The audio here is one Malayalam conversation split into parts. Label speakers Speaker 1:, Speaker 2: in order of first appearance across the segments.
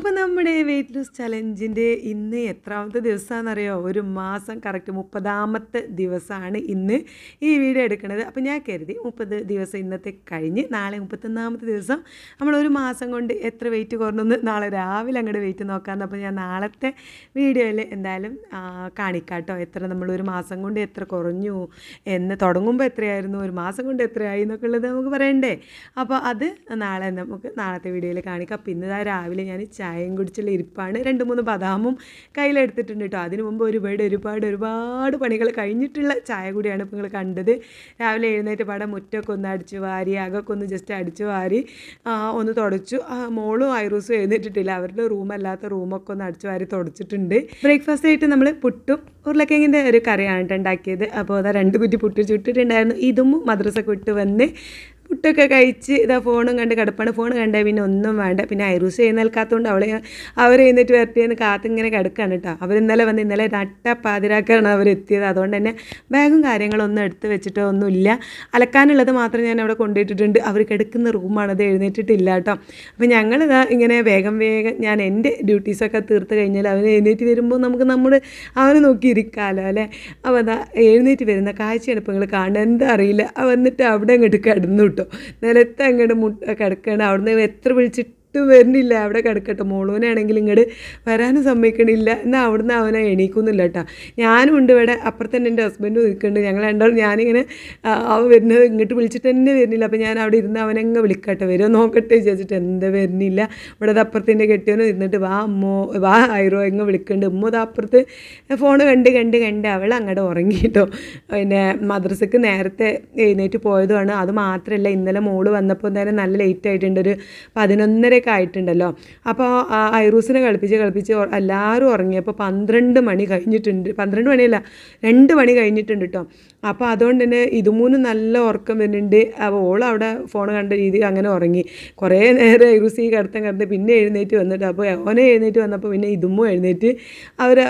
Speaker 1: അപ്പോൾ നമ്മുടെ വെയിറ്റ് ലോസ് ചലഞ്ചിന്റെ ഇന്ന് എത്രാമത്തെ ദിവസമാണെന്നറിയോ ഒരു മാസം കറക്റ്റ് മുപ്പതാമത്തെ ദിവസമാണ് ഇന്ന് ഈ വീഡിയോ എടുക്കുന്നത്. അപ്പോൾ ഞാൻ കരുതി മുപ്പത് ദിവസം ഇന്നത്തെ കഴിഞ്ഞ് നാളെ മുപ്പത്തൊന്നാമത്തെ ദിവസം നമ്മൾ ഒരു മാസം കൊണ്ട് എത്ര വെയിറ്റ് കുറഞ്ഞൊന്ന് നാളെ രാവിലെ അങ്ങോട്ട് വെയിറ്റ് നോക്കാമെന്ന് അപ്പോൾ ഞാൻ നാളത്തെ വീഡിയോയിൽ എന്തായാലും കാണിക്കാട്ടോ. എത്ര നമ്മൾ ഒരു മാസം കൊണ്ട് എത്ര കുറഞ്ഞു എന്ന്. തുടങ്ങുമ്പോൾ എത്രയായിരുന്നു? ഒരു മാസം കൊണ്ട് എത്രയായി എന്നൊക്കെ ഉള്ളത് നമുക്ക് പറയണ്ടേ? അപ്പോൾ അത് നാളെ നമുക്ക് നാളത്തെ വീഡിയോയിൽ കാണിക്കാം. പിന്നെ രാവിലെ ഞാൻ ചായയും കുടിച്ചുള്ള ഇരിപ്പാണ്. രണ്ട് മൂന്ന് ബദാമും കയ്യിലെടുത്തിട്ടുണ്ട് കേട്ടോ അതിനു മുമ്പ് ഒരുപാട് ഒരുപാട് ഒരുപാട് പണികൾ കഴിഞ്ഞിട്ടുള്ള ചായ കൂടിയാണ് ഇപ്പോൾ നിങ്ങൾ കണ്ടത്. രാവിലെ എഴുന്നേറ്റ് പാടെ മുറ്റമൊക്കെ ഒന്ന് അടിച്ചു വാരി അകൊക്കെ ഒന്ന് ജസ്റ്റ് അടിച്ചു വാരി ഒന്ന് തുടച്ചു. മോളും ഐറൂസും എഴുന്നേറ്റിട്ടില്ല. അവരുടെ റൂമല്ലാത്ത റൂമൊക്കെ ഒന്ന് അടിച്ചു വാരി തുടച്ചിട്ടുണ്ട്. ബ്രേക്ക്ഫാസ്റ്റ് ആയിട്ട് നമ്മൾ പുട്ടും ഉരുളക്കിഴങ്ങിന്റെ ഒരു കറിയാണ് കേട്ടോ ഉണ്ടാക്കിയത്. അപ്പോൾ അതാ രണ്ട് കുറ്റി പുട്ട് ചുട്ടിട്ടുണ്ടായിരുന്നു. ഇതും മദ്രസ വിട്ട് വന്ന് പുട്ടൊക്കെ കഴിച്ച് ഇതാ ഫോണും കണ്ട് കിടപ്പാണ്. ഫോൺ കണ്ടേ പിന്നെ ഒന്നും വേണ്ട. പിന്നെ ഐറൂസ് എഴുന്നേൽക്കാത്തതുകൊണ്ട് അവളെ അവർ എഴുന്നേറ്റ് വരട്ടേന്ന് കാത്തിങ്ങനെ കിടക്കാണ് കേട്ടോ. അവർ ഇന്നലെ വന്ന് ഇന്നലെ നട്ട പാതിരാക്കാണ് അവർ എത്തിയത്. അതുകൊണ്ട് തന്നെ ബാഗും കാര്യങ്ങളും ഒന്നും എടുത്ത് വെച്ചിട്ടോ ഒന്നുമില്ല. അലക്കാനുള്ളത് മാത്രം ഞാൻ അവിടെ കൊണ്ടുപോയിട്ടിട്ടുണ്ട്. അവർ കിടക്കുന്ന റൂമാണ്. അത് എഴുന്നേറ്റിട്ടില്ല കേട്ടോ. അപ്പോൾ ഞങ്ങളിതാ ഇങ്ങനെ വേഗം വേഗം ഞാൻ എന്റെ ഡ്യൂട്ടീസൊക്കെ തീർത്ത് കഴിഞ്ഞാൽ അവൻ എഴുന്നേറ്റ് വരുമ്പോൾ നമുക്ക് നമ്മൾ അവനെ നോക്കിയിരിക്കാമല്ലോ അല്ലേ? അപ്പോൾ അതാ എഴുന്നേറ്റ് വരുന്ന ഇപ്പോൾ നിങ്ങൾ കാണുന്നത്. എന്താ അറിയില്ല. വന്നിട്ട് അവിടെ അങ്ങോട്ട് കിടന്നു കേട്ടോ. നിലത്ത് അങ്ങോട്ട് മുട്ട കിടക്കണം. അവിടുന്ന് എത്ര വിളിച്ചിട്ട് വരുന്നില്ല. അവിടെ കിടക്കട്ടെ. മോളൂനാണെങ്കിൽ ഇങ്ങോട്ട് വരാനും സമ്മതിക്കണില്ല. എന്നാൽ അവിടുന്ന് അവനെ എണീക്കുന്നില്ല കേട്ടോ ഞാനും ഉണ്ട് ഇവിടെ. അപ്പുറത്ത് തന്നെ എന്റെ ഹസ്ബൻഡും നിൽക്കുന്നുണ്ട് ഞങ്ങൾ രണ്ടാളും ഞാനിങ്ങനെ അവൻ വരുന്നത് ഇങ്ങോട്ട് വിളിച്ചിട്ട് തന്നെ വരുന്നില്ല. അപ്പോൾ ഞാൻ അവിടെ ഇരുന്ന് അവനെങ്ങ് വിളിക്കട്ടെ. വരുമോ നോക്കട്ടെ വിചാരിച്ചിട്ട് എന്താ വരുന്നില്ല. ഇവിടെ ദാ അപ്പുറത്തിന്റെ കെട്ടിയോനും ഇരുന്നിട്ട് വാ അമ്മോ വാ ഐറോ എങ്ങ് വിളിക്കുന്നുണ്ട്. ഉമ്മ അത് അപ്പുറത്ത് ഫോൺ കണ്ട് കണ്ട് കണ്ട് അവൾ അങ്ങോട്ട് ഉറങ്ങിയിട്ടോ പിന്നെ മദ്രസക്ക് നേരത്തെ എഴുന്നേറ്റ് പോയതുമാണ്. അത് മാത്രമല്ല ഇന്നലെ മോൾ വന്നപ്പോൾ തന്നെ നല്ല ലേറ്റ് ആയിട്ടുണ്ട്. ഒരു പതിനൊന്നരയൊക്കെ ആയിട്ടുണ്ടല്ലോ. അപ്പോൾ ഐറൂസിനെ കളിപ്പിച്ച് കളിപ്പിച്ച് എല്ലാവരും ഉറങ്ങിയപ്പോൾ പന്ത്രണ്ട് മണി കഴിഞ്ഞിട്ടുണ്ട്. പന്ത്രണ്ട് മണിയല്ല രണ്ട് മണി കഴിഞ്ഞിട്ടുണ്ട് കേട്ടോ അപ്പോൾ അതുകൊണ്ട് തന്നെ ഇതുമൂന്നും നല്ല ഉറക്കം വരുന്നുണ്ട്. അപ്പോൾ ഓൾ അവിടെ ഫോൺ കണ്ട രീതി അങ്ങനെ ഉറങ്ങി. കുറേ നേരം ഐറുസി കിടത്തം കിടന്ന് പിന്നെ എഴുന്നേറ്റ് വന്നിട്ട് അപ്പോൾ ഓനെ എഴുന്നേറ്റ് വന്നപ്പോൾ പിന്നെ ഇതുമ്മോ എഴുന്നേറ്റ് അവർ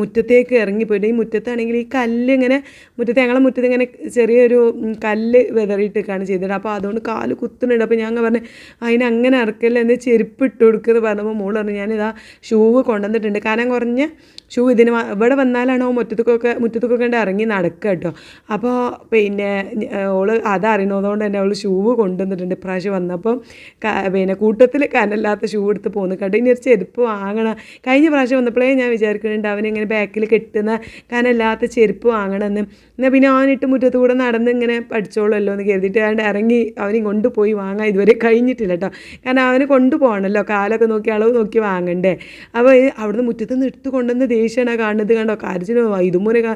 Speaker 1: മുറ്റത്തേക്ക് ഇറങ്ങിപ്പോയിട്ട് ഈ മുറ്റത്താണെങ്കിൽ ഈ കല്ല് ഇങ്ങനെ മുറ്റത്ത് ഞങ്ങളെ മുറ്റത്ത് ഇങ്ങനെ ചെറിയൊരു കല്ല് വെതറിയിട്ടൊക്കെയാണ് ചെയ്തിട്ട് അപ്പോൾ അതുകൊണ്ട് കാൽ കുത്തുന്നുണ്ട്. അപ്പോൾ ഞങ്ങൾ പറഞ്ഞു അതിനങ്ങനെ ഇറക്കല്ലേ എന്ന് ചെരുപ്പ് ഇട്ട് കൊടുക്കുന്നത് പറഞ്ഞപ്പോൾ മോൾ പറഞ്ഞു ഞാനിതാ ഷൂവ് കൊണ്ടുവന്നിട്ടുണ്ട്. കാരണം കുറഞ്ഞ ഷൂ ഇതിന് ഇവിടെ വന്നാലാണ് ഓ മുറ്റത്തൊക്കെ മുറ്റത്തൊക്കെ കണ്ട് ഇറങ്ങി നടക്കുക കേട്ടോ അപ്പോൾ പിന്നെ ഓൾ അതറിയുന്നതുകൊണ്ട് തന്നെ അവൾ ഷൂവ് കൊണ്ടുവന്നിട്ടുണ്ട്. ഇപ്രാവശ്യം വന്നപ്പോൾ പിന്നെ കൂട്ടത്തിൽ കനല്ലാത്ത ഷൂ എടുത്ത് പോകുന്നു കേട്ടോ ഇനി ഒരു ചെരുപ്പ് വാങ്ങണം. കഴിഞ്ഞ പ്രാവശ്യം വന്നപ്പോഴേ ഞാൻ വിചാരിക്കുന്നുണ്ട് അവനിങ്ങനെ ബാക്കിൽ കെട്ടുന്ന കനല്ലാത്ത ചെരുപ്പ് വാങ്ങണമെന്ന്. എന്നാൽ പിന്നെ അവനിട്ട് മുറ്റത്ത് കൂടെ നടന്ന് ഇങ്ങനെ പഠിച്ചോളുമല്ലോ എന്ന് കരുതിയിട്ട് അവൻ ഇറങ്ങി അവനെയും കൊണ്ടുപോയി വാങ്ങാൻ ഇതുവരെ കഴിഞ്ഞിട്ടില്ല കേട്ടോ. കാരണം അവന് കൊണ്ടുപോകണമല്ലോ കാലൊക്കെ നോക്കി അളവ് നോക്കി വാങ്ങണ്ടേ. അപ്പോൾ അവിടുന്ന് മുറ്റത്ത് നിന്ന് എടുത്ത് കൊണ്ടുവന്ന് ദേഷ്യമാണ് കാണുന്നത് കണ്ടോ? കരച്ചിന് ഇതുമൂലൊക്കെ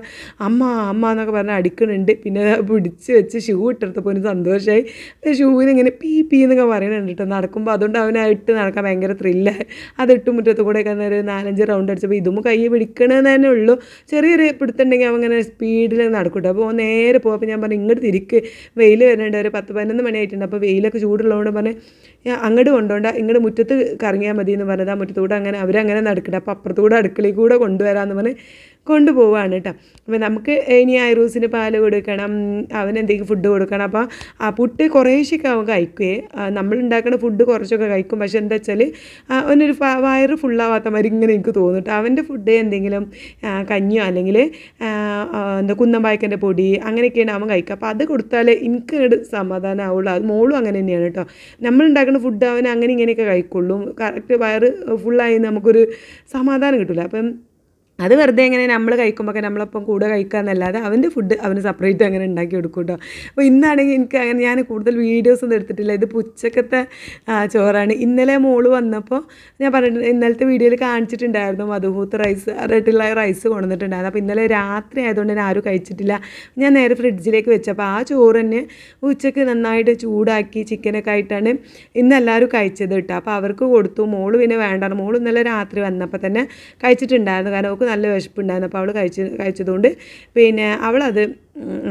Speaker 1: അമ്മ അമ്മ എന്നൊക്കെ പറഞ്ഞ് അടിക്കണുണ്ട് പിന്നെ പിടിച്ച് വെച്ച് ഷൂ ഇട്ടെടുത്തപ്പോൾ ഒരു സന്തോഷമായി ഷൂവിന് ഇങ്ങനെ പീ പീ എന്നൊക്കെ പറയുന്നുണ്ട് കേട്ടോ നടക്കുമ്പോൾ അതുകൊണ്ട് അവനായിട്ട് നടക്കാൻ ഭയങ്കര ത്രില്ലായി ഇട്ടും മുറ്റത്ത് കൂടെ ഒക്കെ ഒരു നാലഞ്ച് റൗണ്ട് അടിച്ചപ്പോൾ ഇതും കൈ പിടിക്കണമെന്ന് തന്നെ ഉള്ളൂ. ചെറിയൊരു പിടുത്തുണ്ടെങ്കിൽ അവൻ ഇങ്ങനെ സ്പീഡിൽ നടക്കൂട്ടോ അപ്പോൾ നേരെ പോകും അപ്പോൾ ഞാൻ പറഞ്ഞു ഇങ്ങോട്ട് തിരിക്ക്. വെയിൽ വരുന്നുണ്ട് ഒരു പത്ത് പതിനൊന്ന് മണിയായിട്ടുണ്ട്. അപ്പോൾ വെയിലൊക്കെ ചൂടുള്ളതുകൊണ്ട് പറഞ്ഞ് അങ്ങോട്ട് കൊണ്ടുപോണ്ട ഇങ്ങോട്ട് മുറ്റത്ത് കറങ്ങിയാൽ മതി എന്ന് പറഞ്ഞത്. ആ മുറ്റത്തൂടെ അങ്ങനെ അവരങ്ങനെ നടക്കട്ടെ. അപ്പോൾ അപ്പുറത്തൂടെ അടുക്കളയിൽ കൂടെ കൊണ്ടുവരാമെന്ന് പറഞ്ഞ് കൊണ്ടുപോവാണ് കേട്ടോ. അപ്പോൾ നമുക്ക് ഇനി ഐറൂസിന് പാൽ കൊടുക്കണം അവന് എന്തെങ്കിലും ഫുഡ് കൊടുക്കണം. അപ്പോൾ ആ പുട്ട് കുറേശ്ശൊക്കെ അവൻ കഴിക്കുകയെ നമ്മൾ ഉണ്ടാക്കുന്ന ഫുഡ് കുറച്ചൊക്കെ കഴിക്കും. പക്ഷെ എന്താ വെച്ചാൽ അവനൊരു വയറ് ഫുള്ളാവാത്ത മാതിരി ഇങ്ങനെ എനിക്ക് തോന്നിട്ട്. അവന്റെ ഫുഡ് എന്തെങ്കിലും കഞ്ഞിയോ അല്ലെങ്കിൽ എന്താ കുന്നമ്പായ്ക്കന്റെ പൊടി അങ്ങനെയൊക്കെയാണ് അവൻ കഴിക്കുക. അപ്പോൾ അത് കൊടുത്താലേ എനിക്ക് സമാധാനം ആവുള്ളൂ അത് മോളും അങ്ങനെ തന്നെയാണ് കേട്ടോ. നമ്മൾ ഉണ്ടാക്കുന്ന ഫുഡ് അവൻ അങ്ങനെ ഇങ്ങനെയൊക്കെ കഴിക്കുള്ളൂ. കറക്റ്റ് വയറ് ഫുള്ളായി നമുക്കൊരു സമാധാനം കിട്ടില്ല അപ്പം അത് വെറുതെ ഇങ്ങനെ നമ്മൾ കഴിക്കുമ്പോൾ നമ്മളപ്പം കൂടെ കഴിക്കാന്നല്ലാതെ അവന്റെ ഫുഡ് അവന് സെപ്പറേറ്റ് അങ്ങനെ ഉണ്ടാക്കി കൊടുക്കും കേട്ടോ അപ്പോൾ ഇന്നാണെങ്കിൽ എനിക്ക് അങ്ങനെ ഞാൻ കൂടുതൽ വീഡിയോസ് ഒന്നും എടുത്തിട്ടില്ല. ഇത് പുച്ചക്കത്തെ ചോറാണ്. ഇന്നലെ മോൾ വന്നപ്പോൾ ഞാൻ പറഞ്ഞിട്ട് ഇന്നലത്തെ വീഡിയോയിൽ കാണിച്ചിട്ടുണ്ടായിരുന്നു മധുഹൂത്ത് റൈസ് റെഡിലുള്ള റൈസ് കൊണ്ടുവന്നിട്ടുണ്ടായിരുന്നു. അപ്പോൾ ഇന്നലെ രാത്രി ആയതുകൊണ്ട് ഞാൻ ആരും കഴിച്ചിട്ടില്ല. ഞാൻ നേരെ ഫ്രിഡ്ജിലേക്ക് വെച്ചപ്പോൾ ആ ചോറ് തന്നെ നന്നായിട്ട് ചൂടാക്കി ചിക്കനൊക്കെ ആയിട്ടാണ് ഇന്ന് എല്ലാവരും കഴിച്ചത് കേട്ടോ അപ്പോൾ അവർക്ക് കൊടുത്തു. മോൾ പിന്നെ വേണ്ടാണ് മോൾ ഇന്നലെ രാത്രി വന്നപ്പോൾ തന്നെ കഴിച്ചിട്ടുണ്ടായിരുന്നു. കാരണം അവൾക്ക് നല്ല വിശപ്പുണ്ടായിരുന്നു. അപ്പോൾ അവൾ കഴിച്ച് കഴിച്ചതുകൊണ്ട് പിന്നെ അവളത്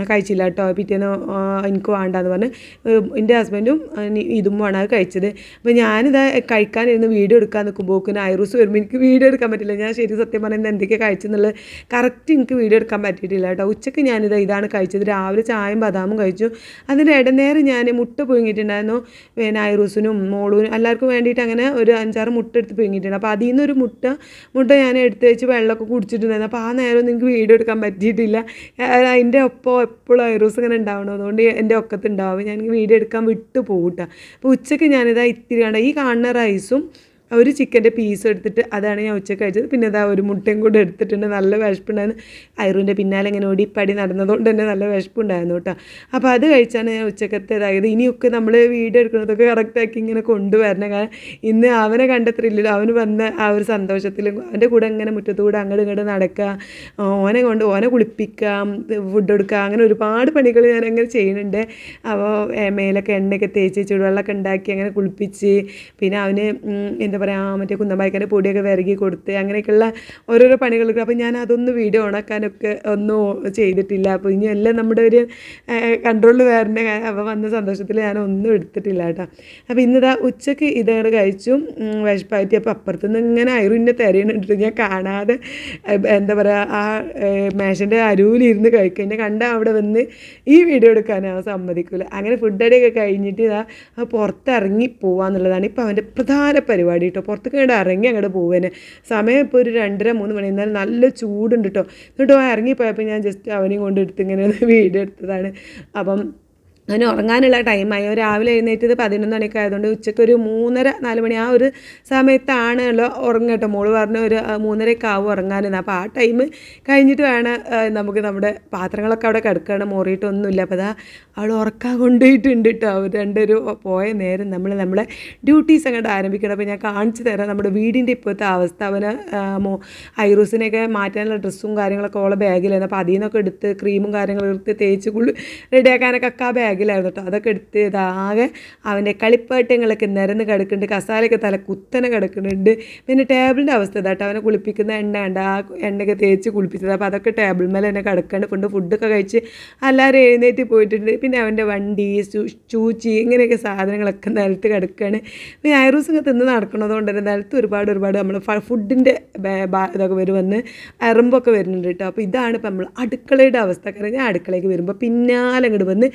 Speaker 1: കഴിച്ചില്ല കേട്ടോ. പിറ്റേന്ന് എനിക്ക് വേണ്ടാന്ന് പറഞ്ഞ് എന്റെ ഹസ്ബൻഡും ഇതും വേണം അത് കഴിച്ചത്. അപ്പോൾ ഞാനിത് കഴിക്കാനിരുന്ന് വീഡിയോ എടുക്കാൻ നിൽക്കുമ്പോൾ ഐറൂസ് വരുമ്പോൾ എനിക്ക് വീഡിയോ എടുക്കാൻ പറ്റില്ല. ഞാൻ ശരി സത്യം പറയുന്നത് എന്തൊക്കെ കഴിച്ചെന്നുള്ളത് കറക്റ്റ് എനിക്ക് വീഡിയോ എടുക്കാൻ പറ്റിയിട്ടില്ല കേട്ടോ. ഉച്ചയ്ക്ക് ഞാനിത് ഇതാണ് കഴിച്ചത്. രാവിലെ ചായയും ബദാമും കഴിച്ചു. അതിന്റെ ഇടനേരം ഞാൻ മുട്ട പുഴുങ്ങിയിട്ടുണ്ടായിരുന്നു. പിന്നെ ഐറൂസിനും മോളൂനും എല്ലാവർക്കും വേണ്ടിയിട്ട് അങ്ങനെ ഒരു അഞ്ചാറ് മുട്ട എടുത്ത് പുഴുങ്ങിയിട്ടുണ്ട്. അപ്പോൾ അതിൽ നിന്നൊരു മുട്ട മുട്ട ഞാൻ എടുത്ത് വെച്ച് വെള്ളമൊക്കെ കുടിച്ചിട്ടുണ്ടായിരുന്നു. അപ്പോൾ ആ നേരം ഒന്നും എനിക്ക് വീഡിയോ എടുക്കാൻ പറ്റിയിട്ടില്ല. അതിന്റെ ഒപ്പം എപ്പോഴും ഐറോസ് ഇങ്ങനെ ഉണ്ടാവണം അതുകൊണ്ട് എന്റെ ഒക്കത്ത് ഉണ്ടാവും ഞാൻ വീഡിയോ എടുക്കാൻ വിട്ടു പോകും കേട്ടോ അപ്പോൾ ഉച്ചയ്ക്ക് ഞാനിതാ ഇത്തിരി കണ്ട ഈ കാണുന്ന റൈസും ഒരു ചിക്കന്റെ പീസ് എടുത്തിട്ട് അതാണ് ഞാൻ ഉച്ചയ്ക്ക് കഴിച്ചത്. പിന്നെ അതാ ഒരു മുട്ടയും കൂടെ എടുത്തിട്ടുണ്ട്. നല്ല വിശപ്പുണ്ടായിരുന്നു. അയറുവിന്റെ പിന്നാലെ ഇങ്ങനെ ഓടിപ്പടി നടന്നതുകൊണ്ട് തന്നെ നല്ല വിശപ്പുണ്ടായിരുന്നു കേട്ടോ. അപ്പോൾ അത് കഴിച്ചാണ് ഞാൻ ഉച്ചക്കത്തെ ഇതായത് ഇനിയൊക്കെ നമ്മൾ വീഡിയോ എടുക്കുന്നതൊക്കെ കറക്റ്റാക്കി ഇങ്ങനെ കൊണ്ടുവരണം. കാരണം ഇന്ന് അവനെ കണ്ട ത്രില്ലിൽ അവന് വന്ന ആ ഒരു സന്തോഷത്തിൽ അവന്റെ കൂടെ ഇങ്ങനെ മുറ്റത്തൂടെ അങ്ങോട്ട് ഇങ്ങോട്ട് നടക്കുക. ഓനെ കൊണ്ട് ഓനെ കുളിപ്പിക്കാം ഫുഡ് കൊടുക്കുക അങ്ങനെ ഒരുപാട് പണികൾ ഞാൻ അങ്ങനെ ചെയ്യുന്നുണ്ട്. അപ്പോൾ മേലൊക്കെ എണ്ണയൊക്കെ തേച്ച് ചുടുവെള്ളമൊക്കെ ഉണ്ടാക്കി അങ്ങനെ കുളിപ്പിച്ച്. പിന്നെ അവന് എന്താ പറയുക മറ്റേ കുന്നമ്പായ്ക്കാന്റെ പൊടിയൊക്കെ വിരകി കൊടുത്ത് അങ്ങനെയൊക്കെയുള്ള ഓരോരോ പണികളൊക്കെ അപ്പോൾ ഞാൻ അതൊന്നും വീഡിയോ ഓണാക്കാനൊക്കെ ഒന്നും ചെയ്തിട്ടില്ല. അപ്പോൾ ഇനി എല്ലാം നമ്മുടെ ഒരു കൺട്രോളിൽ വരേണ്ട അപ്പോൾ വന്ന സന്തോഷത്തിൽ ഞാൻ ഒന്നും എടുത്തിട്ടില്ല കേട്ടോ. അപ്പോൾ ഇന്നിതാ ഉച്ചയ്ക്ക് ഇതങ്ങോട്ട് കഴിച്ചു. ഉം, വിശപ്പായിട്ട് അപ്പോൾ അപ്പുറത്തുനിന്ന് ഇങ്ങനെ അരുവിന്റെ തിരയുന്നുണ്ട്. ഞാൻ കാണാതെ എന്താ പറയുക ആ മേശന്റെ അരുവിലിരുന്ന് കഴിക്കുക എന്നെ കണ്ട അവിടെ വന്ന് ഈ വീഡിയോ എടുക്കാൻ അവൻ സമ്മതിക്കില്ല അങ്ങനെ ഫുഡ് അടിയൊക്കെ കഴിഞ്ഞിട്ട് ഇതാ പുറത്തിറങ്ങി പോവാന്നുള്ളതാണ്. ഇപ്പോൾ അവന്റെ പ്രധാന പരിപാടി കേട്ടോ. പുറത്തേക്ക് അങ്ങോട്ട് ഇറങ്ങി അങ്ങോട്ട് പോവേനെ. സമയം ഇപ്പോൾ ഒരു രണ്ടര മൂന്ന് മണി. എന്നാലും നല്ല ചൂടുണ്ട് കേട്ടോ എന്നിട്ട് ഇറങ്ങിപ്പോയപ്പോൾ ഞാൻ ജസ്റ്റ് അവനെയും കൊണ്ട് എടുത്ത് ഇങ്ങനെ വീഡിയോ എടുത്തതാണ് അപ്പം അവന് ഉറങ്ങാനുള്ള ടൈമായി രാവിലെ എഴുന്നേറ്റത് പതിനൊന്ന് മണിയൊക്കെ ആയതുകൊണ്ട് ഉച്ചയ്ക്ക് ഒരു മൂന്നര നാല് മണി ആ ഒരു സമയത്താണല്ലോ ഉറങ്ങട്ടോ മോൾ പറഞ്ഞ ഒരു മൂന്നരയൊക്കെ ആവും ഉറങ്ങാനെന്ന്. അപ്പോൾ ആ ടൈം കഴിഞ്ഞിട്ട് വേണം നമുക്ക് നമ്മുടെ പാത്രങ്ങളൊക്കെ അവിടെ കിടക്കുകയാണ്. മോറിയിട്ടൊന്നുമില്ല. അപ്പോൾ അതാ അവൾ ഉറക്കാൻ കൊണ്ടുപോയിട്ടുണ്ട് കേട്ടോ. അവർ രണ്ടുപേരും പോയ നേരം നമ്മൾ നമ്മളെ ഡ്യൂട്ടീസ് അങ്ങോട്ട് ആരംഭിക്കണം. അപ്പോൾ ഞാൻ കാണിച്ചു തരാം നമ്മുടെ വീടിന്റെ ഇപ്പോഴത്തെ അവസ്ഥ. അവന് മോ ഐറൂസിനെയൊക്കെ മാറ്റാനുള്ള ഡ്രസ്സും കാര്യങ്ങളൊക്കെ ഓളെ ബാഗിലായിരുന്നു അപ്പോൾ അതിൽ നിന്നൊക്കെ എടുത്ത് ക്രീമും കാര്യങ്ങളും എടുത്ത് തേച്ച് കുള്ളി റെഡിയാക്കാനൊക്കെ ആ ആ ബാഗിലായിരുന്നു കേട്ടോ അതൊക്കെ എടുത്ത് ഇതാകെ അവന്റെ കളിപ്പാട്ടങ്ങളൊക്കെ നിരന്ന് കിടക്കുന്നുണ്ട്. കസാലയൊക്കെ തല കുത്തനെ കിടക്കുന്നുണ്ട്. പിന്നെ ടേബിളിന്റെ അവസ്ഥ ഇതാട്ടോ അവനെ കുളിപ്പിക്കുന്ന എണ്ണ ഉണ്ട് ആ എണ്ണയൊക്കെ തേച്ച് കുളിപ്പിച്ചത്. അപ്പോൾ അതൊക്കെ ടേബിൾ മേലെ തന്നെ കിടക്കാണ്ട് കൊണ്ട് ഫുഡൊക്കെ കഴിച്ച് എല്ലാവരും എഴുന്നേറ്റ് പോയിട്ടുണ്ട്. പിന്നെ അവന്റെ വണ്ടി ചൂച്ചി ഇങ്ങനെയൊക്കെ സാധനങ്ങളൊക്കെ നിലത്ത് കിടക്കുകയാണ് പിന്നെ അയറൂസൊക്കെ തിന്ന് നടക്കുന്നതുകൊണ്ട് തന്നെ നിലത്ത് ഒരുപാട് ഒരുപാട് നമ്മൾ ഫുഡിന്റെ ഇതൊക്കെ വരുമെന്ന് എറുമ്പൊക്കെ വരുന്നുണ്ട് കേട്ടോ അപ്പോൾ ഇതാണ് ഇപ്പം നമ്മൾ അടുക്കളയുടെ അവസ്ഥ. കാരണം ഞാൻ അടുക്കളയ്ക്ക് വരുമ്പോൾ പിന്നാലെ അങ്ങോട്ട് വന്ന്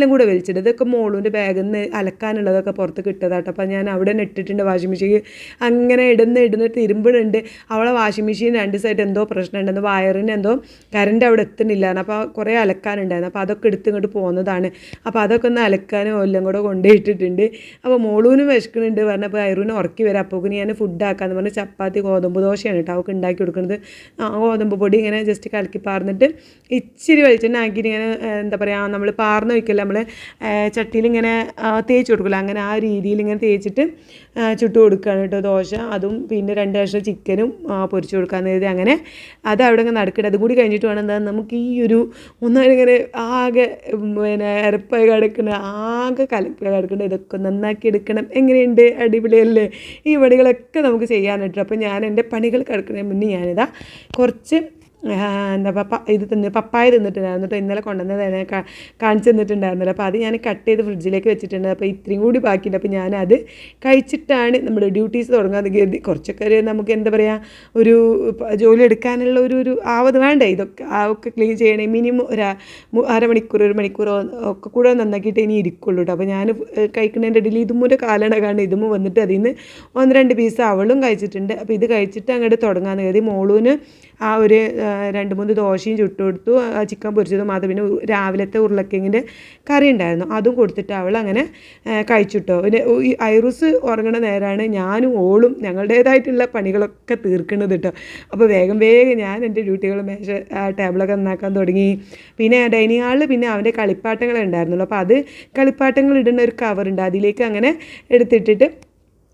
Speaker 1: എല്ലാം കൂടെ വലിച്ചിട്ട് ഇതൊക്കെ മോളൂന്റെ ബാഗിൽ നിന്ന് അലക്കാനുള്ളതൊക്കെ പുറത്ത് കിട്ടതാട്ടോ. അപ്പോൾ ഞാൻ അവിടെ തന്നെ ഇട്ടിട്ടുണ്ട് വാഷിംഗ് മെഷീൻ അങ്ങനെ ഇടുന്ന ഇടുന്ന തിരുമ്പിടുണ്ട് അവളെ വാഷിംഗ് മെഷീൻ രണ്ട് സൈഡ് എന്തോ പ്രശ്നമുണ്ടെന്ന് വയറിന് എന്തോ കറണ്ട് അവിടെ എത്തുന്നില്ല അപ്പോൾ കുറേ അലക്കാനുണ്ടായിരുന്നു. അപ്പോൾ അതൊക്കെ എടുത്ത് ഇങ്ങോട്ട് പോകുന്നതാണ് അപ്പോൾ അതൊക്കെ ഒന്ന് അലക്കാനും എല്ലാം കൂടെ കൊണ്ടുപോയിട്ടിട്ടുണ്ട്. അപ്പോൾ മോളൂനും വിശക്കുന്നുണ്ട്. പറഞ്ഞപ്പോൾ ഐറൂന് ഉറക്കി വരാം. അപ്പോൾ ഞാൻ ഫുഡ് ആക്കാന്ന് പറഞ്ഞ് ചപ്പാത്തി ഗോതമ്പ് ദോശയാണ് കേട്ടോ അവൾക്ക് ഉണ്ടാക്കി കൊടുക്കുന്നത്. ഗോതമ്പ് പൊടി ഇങ്ങനെ ജസ്റ്റ് കലക്കി പാർന്നിട്ട് ഇച്ചിരി വെളിച്ചെണ്ണ ആക്കിയിട്ട് ഇങ്ങനെ എന്താ പറയുക നമ്മൾ പാർന്ന് വയ്ക്കില്ല നമ്മൾ ചട്ടിയിൽ ഇങ്ങനെ തേച്ച് കൊടുക്കില്ല അങ്ങനെ ആ രീതിയിൽ ഇങ്ങനെ തേച്ചിട്ട് ചുട്ട് കൊടുക്കുകയാണ് കേട്ടോ ദോശ. അതും പിന്നെ രണ്ട് കഷ്ണം ചിക്കനും പൊരിച്ചു കൊടുക്കാൻ കരുതി അങ്ങനെ അത് അവിടെ ഇങ്ങനെ നടക്കട്ടെ അതുകൂടി കഴിഞ്ഞിട്ട് വേണം എന്താ നമുക്ക് ഈ ഒരു ഒന്നിങ്ങനെ ആകെ പിന്നെ ഇരപ്പായി കിടക്കണ ആകെ കലപ്പായി കിടക്കണം ഇതൊക്കെ നന്നാക്കി എടുക്കണം. എങ്ങനെയുണ്ട്? അടിപൊളിയല്ലേ? ഈ പണികളൊക്കെ നമുക്ക് ചെയ്യാനായിട്ട്. അപ്പോൾ ഞാൻ എന്റെ പണികൾ കിടക്കുന്നതിന് മുന്നേ ഞാനിതാ കുറച്ച് എന്താ പപ്പ ഇത് തിന്ന് പപ്പായ തിന്നിട്ടുണ്ടായിരുന്നു കേട്ടോ ഇന്നലെ കൊണ്ടുവന്നത് എന്നെ കാ- കാണിച്ചു തന്നിട്ടുണ്ടായിരുന്നല്ലോ. അപ്പോൾ അത് ഞാൻ കട്ട് ചെയ്ത് ഫ്രിഡ്ജിലേക്ക് വെച്ചിട്ടുണ്ട്. അപ്പോൾ ഇത്രയും കൂടി ബാക്കിയുണ്ട്. അപ്പോൾ ഞാനത് കഴിച്ചിട്ടാണ് നമ്മുടെ ഡ്യൂട്ടീസ് തുടങ്ങാൻ കരുതി. കുറച്ചൊക്കെ ഒരു നമുക്ക് എന്താ പറയുക ഒരു ജോലി എടുക്കാനുള്ള ഒരു ഒരു ആവത് വേണ്ടേ? ഇതൊക്കെ ഒക്കെ ക്ലീൻ ചെയ്യണേ. മിനിമം ഒരു അരമണിക്കൂർ ഒരു മണിക്കൂറോ ഒക്കെ കൂടെ നന്നാക്കിയിട്ട് ഇനി ഇരിക്കുള്ളൂ കേട്ടോ അപ്പോൾ ഞാൻ കഴിക്കുന്നതിന്റെ ഇടയിൽ ഇതുമൂരെ കാലാണ് കാരണം ഇതും വന്നിട്ട് അതിൽ നിന്ന് ഒന്ന് രണ്ട് പീസ് അവളും കഴിച്ചിട്ടുണ്ട്. അപ്പോൾ ഇത് കഴിച്ചിട്ട് അങ്ങോട്ട് തുടങ്ങാമെന്ന് കരുതി. മോളൂന് ആ ഒരു രണ്ട് മൂന്ന് ദോശയും ചുട്ടു കൊടുത്തു ചിക്കൻ പൊരിച്ചതും അത് പിന്നെ രാവിലത്തെ ഉരുളക്കിങ്ങിന്റെ കറി ഉണ്ടായിരുന്നു അതും കൊടുത്തിട്ട് അവൾ അങ്ങനെ കഴിച്ചിട്ടോ. പിന്നെ ഈ ഐറൂസ് ഉറങ്ങണ നേരമാണ് ഞാനും ഓളും ഞങ്ങളുടേതായിട്ടുള്ള പണികളൊക്കെ തീർക്കുന്നത് കേട്ടോ അപ്പോൾ വേഗം വേഗം ഞാൻ എന്റെ ഡ്യൂട്ടികൾ മേശ ടേബിളൊക്കെ നന്നാക്കാൻ തുടങ്ങി. പിന്നെ ഡൈനിങ് ഹാളിൽ പിന്നെ അവന്റെ കളിപ്പാട്ടങ്ങൾ ഉണ്ടായിരുന്നുള്ളൂ. അപ്പോൾ അത് കളിപ്പാട്ടങ്ങൾ ഇടുന്ന ഒരു കവറുണ്ട്. അതിലേക്ക് അങ്ങനെ എടുത്തിട്ടിട്ട്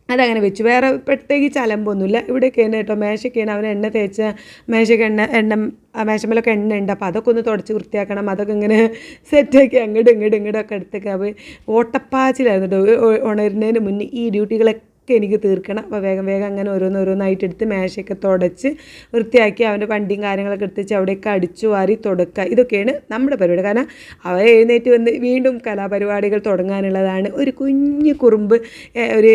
Speaker 1: അതങ്ങനെ വെച്ചു. വേറെ പ്രത്യേകിച്ച് അലമ്പൊന്നുമില്ല ഇവിടെയൊക്കെയാണ് കേട്ടോ. മേശയ്ക്കാണ് അവൻ എണ്ണ തേച്ച മേശയ്ക്ക് എണ്ണ എണ്ണ മേശമേലൊക്കെ എണ്ണ ഉണ്ട്. അപ്പോൾ അതൊക്കെ ഒന്ന് തുടച്ച് വൃത്തിയാക്കണം. അതൊക്കെ ഇങ്ങനെ സെറ്റാക്കി അങ്ങോട്ടും ഇങ്ങോട്ടും ഇങ്ങോട്ടൊക്കെ എടുത്തേക്കാവ് ഓട്ടപ്പാച്ചിലായിരുന്നു കേട്ടോ. ഉണരുന്നതിന് മുന്നേ ഈ ഡ്യൂട്ടികളൊക്കെ ഒക്കെ എനിക്ക് തീർക്കണം. അപ്പോൾ വേഗം വേഗം അങ്ങനെ ഓരോന്നോരോന്നായിട്ട് എടുത്ത് മേശയൊക്കെ തുടച്ച് വൃത്തിയാക്കി അവന്റെ വണ്ടിയും കാര്യങ്ങളൊക്കെ എടുത്ത് അവിടെയൊക്കെ അടിച്ചു വാരി തുടക്കുക. ഇതൊക്കെയാണ് നമ്മുടെ പരിപാടി. കാരണം അവ എഴുന്നേറ്റ് വന്ന് വീണ്ടും കലാപരിപാടികൾ തുടങ്ങാനുള്ളതാണ്. ഒരു കുഞ്ഞു കുറുമ്പ് ഒരു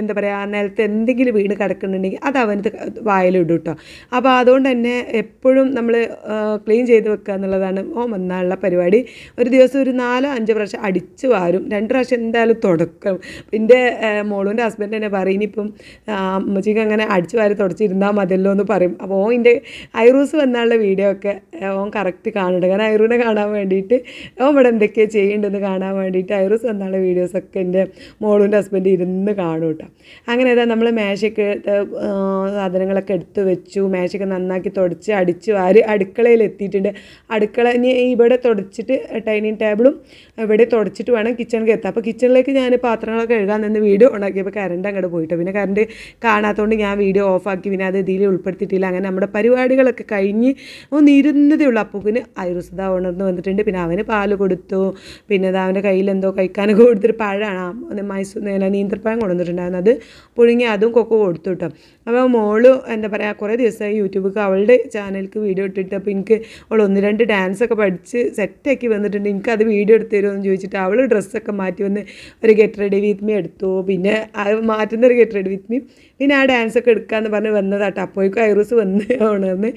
Speaker 1: എന്താ പറയുക നിലത്ത് എന്തെങ്കിലും വീണ് കിടക്കുന്നുണ്ടെങ്കിൽ അത് അവനത് വായിലിടും കേട്ടോ അപ്പോൾ അതുകൊണ്ട് തന്നെ എപ്പോഴും നമ്മൾ ക്ലീൻ ചെയ്ത് വെക്കുക എന്നുള്ളതാണ് ഓ വന്നാലുള്ള പരിപാടി. ഒരു ദിവസം ഒരു നാലോ അഞ്ചോ പ്രാവശ്യം അടിച്ചു വാരും. രണ്ട് പ്രാവശ്യം എന്തായാലും തുടക്കും. എന്റെ മോളൂന്റെ ഹസ്ബൻഡ് തന്നെ പറയും ഇനിയിപ്പം അമ്മച്ചിക്ക് അങ്ങനെ അടിച്ചു വാരി തുടച്ചിരുന്നാൽ മതിയല്ലോ എന്ന് പറയും. അപ്പോൾ ഓൻ ഐറൂസ് വന്നാലുള്ള വീഡിയോ ഒക്കെ ഓൻ കറക്റ്റ് കാണുന്നുണ്ട്. കാരണം ഐറൂനെ കാണാൻ വേണ്ടിയിട്ട് ഓൻ ഇവിടെ എന്തൊക്കെയാണ് ചെയ്യേണ്ടതെന്ന് കാണാൻ വേണ്ടിയിട്ട് ഐറൂസ് വന്നാലുള്ള വീഡിയോസൊക്കെ എന്റെ മോളൂന്റെ ഹസ്ബൻഡ് ഇരുന്ന് കാണും കേട്ടോ അങ്ങനെ ഏതാ നമ്മൾ മേശയ്ക്ക് സാധനങ്ങളൊക്കെ എടുത്ത് വെച്ചു. മേശയ്ക്ക് നന്നാക്കി തുടച്ച് അടിച്ച് വാരി അടുക്കളയിൽ എത്തിയിട്ടുണ്ട്. അടുക്കള ഇനി ഇവിടെ തുടച്ചിട്ട് ഡൈനിങ് ടേബിളും ഇവിടെ തുടച്ചിട്ട് വേണം കിച്ചണിലേക്ക് എത്താം അപ്പോൾ കിച്ചണിലേക്ക് ഞാൻ പാത്രങ്ങളൊക്കെ എഴുതാൻ നിന്ന് വീഡിയോ ഓണാക്കിയപ്പോൾ കറണ്ട് അങ്ങോട്ട് പോയിട്ട്. പിന്നെ കറണ്ട് കാണാത്തതുകൊണ്ട് ഞാൻ വീഡിയോ ഓഫാക്കി പിന്നെ അത് ഇതിൽ ഉൾപ്പെടുത്തിയിട്ടില്ല. അങ്ങനെ നമ്മുടെ പരിപാടികളൊക്കെ കഴിഞ്ഞ് ഒന്ന് ഇരുന്നതേ ഉള്ളൂ. അപ്പൂപ്പിന് ഐറുസദ ഉണർന്ന് വന്നിട്ടുണ്ട്. പിന്നെ അവന് പാൽ കൊടുത്തു. പിന്നെ അത് അവന്റെ കയ്യിൽ എന്തോ കഴിക്കാനൊക്കെ കൊടുത്തിട്ട് പഴമാണ്. മൈസൂർ നീന്തൽപ്പഴം കൊണ്ടുവന്നിട്ടുണ്ടായിരുന്നു. അത് പുഴുങ്ങി അതും കൊക്കെ കൊടുത്തു കേട്ടോ. അപ്പോൾ മോൾ എന്താ പറയുക കുറേ ദിവസമായി യൂട്യൂബിൽ അവളുടെ ചാനലിലേക്ക് വീഡിയോ ഇട്ടിട്ട് അപ്പോൾ എനിക്ക് അവൾ ഒന്ന് രണ്ട് ഡാൻസൊക്കെ പഠിച്ച് സെറ്റാക്കി വന്നിട്ടുണ്ട്. എനിക്കത് വീഡിയോ എടുത്ത് തരുമോ എന്ന് ചോദിച്ചിട്ട് അവൾ ഡ്രസ്സൊക്കെ മാറ്റി വന്ന് ഒരു ഗെറ്റ് റെഡി വിത്ത് മീ എടുത്തു. പിന്നെ മാറ്റുന്ന റെഡി വിത്ത് മീ. പിന്നെ ആ ഡാൻസ് ഒക്കെ എടുക്കാമെന്ന് പറഞ്ഞ് വന്നതാട്ടോ. അപ്പോഴേക്കും ഐറൂസ് വന്ന് ഉണർന്ന്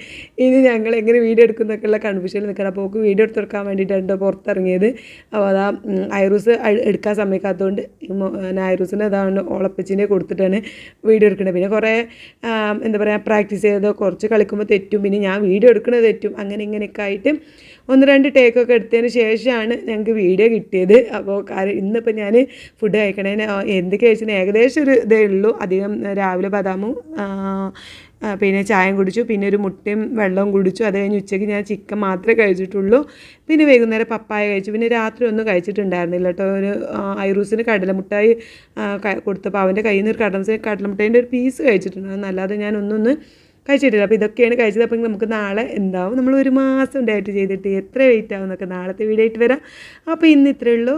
Speaker 1: ഇനി ഞങ്ങൾ എങ്ങനെ വീഡിയോ എടുക്കുന്നൊക്കെയുള്ള കൺഫ്യൂഷനിൽ നിൽക്കണം. അപ്പോൾ ഓക്ക് വീഡിയോ എടുത്തെടുക്കാൻ വേണ്ടിയിട്ടാണ് പുറത്തിറങ്ങിയത്. അപ്പോൾ അതാ ഐറൂസ് എടുക്കാൻ സമയക്കാത്തതുകൊണ്ട് ഐറൂസിന് അതാണ് ഓളപ്പച്ചിനെ കൊടുത്തിട്ടാണ് വീഡിയോ എടുക്കുന്നത് പിന്നെ കുറേ എന്താ പറയുക പ്രാക്ടീസ് ചെയ്തോ കുറച്ച് കളിക്കുമ്പോൾ തെറ്റും. പിന്നെ ഞാൻ വീഡിയോ എടുക്കുന്നത് തെറ്റും. അങ്ങനെ ഇങ്ങനെയൊക്കെ ആയിട്ട് ഒന്ന് രണ്ട് ടേക്കൊക്കെ എടുത്തതിന് ശേഷമാണ് ഞങ്ങൾക്ക് വീഡിയോ കിട്ടിയത്. അപ്പോൾ കാര്യം ഇന്നിപ്പോൾ ഞാൻ ഫുഡ് കഴിക്കണേന് എന്തൊക്കെ കഴിച്ചതിന് ഏകദേശം ഒരു ഇതേ ഉള്ളൂ. അധികം രാവിലെ ബദാമും പിന്നെ ചായം കുടിച്ചു. പിന്നെ ഒരു മുട്ടയും വെള്ളവും കുടിച്ചു. അത് കഴിഞ്ഞ് ഉച്ചയ്ക്ക് ഞാൻ ചിക്കൻ മാത്രമേ കഴിച്ചിട്ടുള്ളൂ. പിന്നെ വൈകുന്നേരം പപ്പായ കഴിച്ചു. പിന്നെ രാത്രി ഒന്നും കഴിച്ചിട്ടുണ്ടായിരുന്നില്ല കേട്ടോ. ഒരു ഐറൂസിന് കടലമുട്ടായി കൊടുത്തപ്പോൾ അവന്റെ കയ്യിൽ നിന്ന് ഒരു കടല കടലമുട്ടായിന്റെ ഒരു പീസ് കഴിച്ചിട്ടുണ്ടായിരുന്നു അല്ലാതെ ഞാൻ ഒന്നൊന്ന് കഴിച്ചിട്ടില്ല. അപ്പോൾ ഇതൊക്കെയാണ് കഴിച്ചത്. അപ്പോൾ നമുക്ക് നാളെ എന്താവും? നമ്മൾ ഒരു മാസം ഡയറ്റ് ചെയ്തിട്ട് എത്ര വെയിറ്റ് ആവും എന്നൊക്കെ നാളത്തെ വീഡിയോ ആയിട്ട് വരാം. അപ്പോൾ ഇന്ന് ഇത്രയേ ഉള്ളൂ.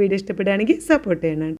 Speaker 1: വീഡിയോ ഇഷ്ടപ്പെടുകയാണെങ്കിൽ സപ്പോർട്ട് ചെയ്യണം.